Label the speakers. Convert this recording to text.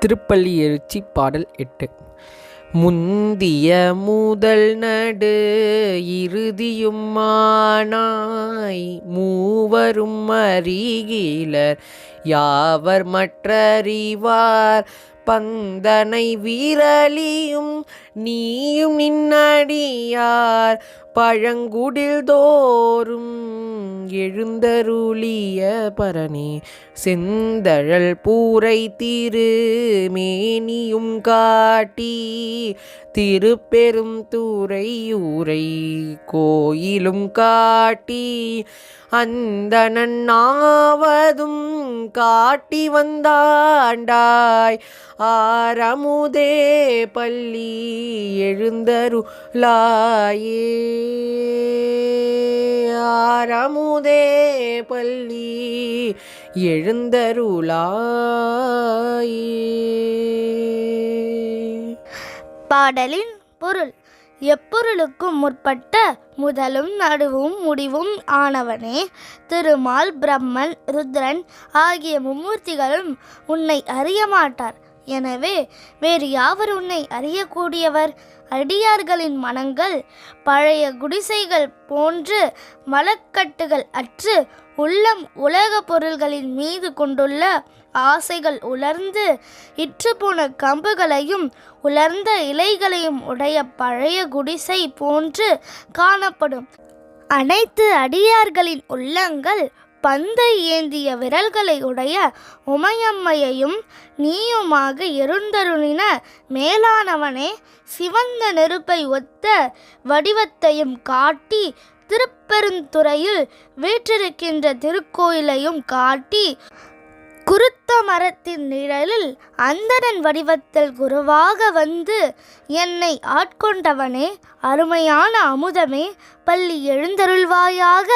Speaker 1: திருப்பள்ளி எழுச்சி பாடல் எட்டு. முந்திய முதல் நடு இறுதியுமானாய் மூவரும் அறிகிலர் யாவர் மற்றறிவார்? பந்தனை வீரலியும் நீயும் நின்னடியார். பழங்குடில் தோறும் எழுந்தருளிய பரணி செந்தழல் பூரை திரு மேனியும் காட்டி திருப்பெரும் தூரையூரை கோயிலும் காட்டி அந்த நன்னாவதும் காட்டி வந்தாண்டாய். ஆரமுதே பள்ளி எழுந்தருளாயே. ஆரமுதே பள்ளி எழுந்தருளாயே.
Speaker 2: பாடலின் பொருள். எப்பொருளுக்கும் முற்பட்ட முதலும் நடுவும் முடிவும் ஆனவனே. திருமால் பிரம்மன் ருத்ரன் ஆகிய மும்மூர்த்திகளும் உன்னை அறிய மாட்டார் எனவே வேறு யாவர் உன்னை அறியக்கூடியவர்? அடியார்களின் மனங்கள் பழைய குடிசைகள் போன்று மலக்கட்டுகள் அற்று உள்ளம் உலக பொருள்களின் மீது கொண்டுள்ள ஆசைகள் உலர்ந்து இற்றுப்போன கம்புகளையும் உலர்ந்த இலைகளையும் உடைய பழைய குடிசை போன்று காணப்படும். அனைத்து அடியார்களின் உள்ளங்கள் பந்தை ஏந்திய விரல்களை உடைய உமையம்மையையும் நீயுமாக எருந்தருளின மேலானவனே சிவந்த நெருப்பை ஒத்த வடிவத்தையும் காட்டி திருப்பெருந்துறையில் வீற்றிருக்கின்ற திருக்கோயிலையும் காட்டி குருத்த மரத்தின் நிழலில் அந்தரன் வடிவத்தில் குருவாக வந்து என்னை ஆட்கொண்டவனே அருமையான அமுதமே பள்ளி எழுந்தருள்வாயாக.